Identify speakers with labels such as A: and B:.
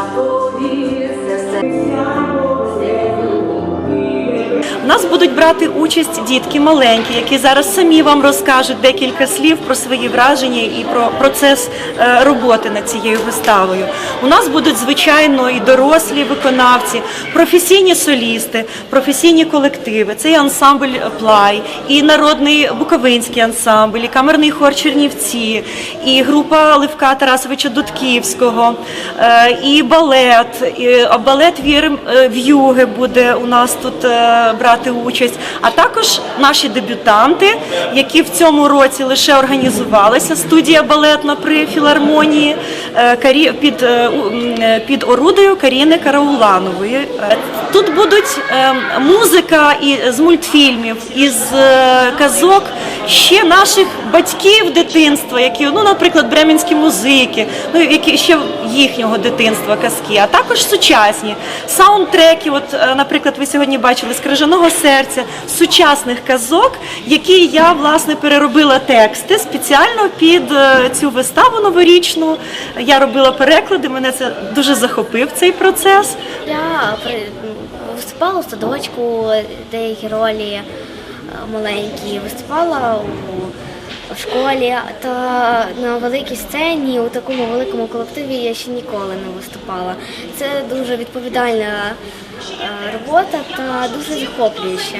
A: У будуть брати участь дітки маленькі, які зараз самі вам розкажуть декілька слів про свої враження і про процес е, роботи над цією виставою. У нас будуть звичайно і дорослі виконавці, професійні солісти, професійні колективи. Це і ансамбль Плай, і народний буковинський ансамбль, і камерний хор Чернівці, і група Левка Тарасовича Дудківського, е, і балет, і е, балет В'юги буде у нас тут брати участь, а також наші дебютанти, які в цьому році лише організувалися. Студія балетна при філармонії е, під, е, е, під орудою Каріни Карауланової. Тут будуть музика з мультфільмів, із казок ще наших батьків дитинства, які, ну, наприклад, бременські музики, ну які ще їхнього дитинства казки, а також сучасні саундтреки. От, е, наприклад, ви сьогодні бачили з серця сучасних казок, які я власне переробила тексти спеціально під е, цю виставу новорічну. Я робила переклади. Мене це дуже захопив цей процес.
B: Я виступала у садочку, деякі ролі е, маленькі, виступала у, в школі, та на великій сцені у такому великому колективі я ще ніколи не виступала. Це дуже відповідальна е, робота та дуже захоплююча.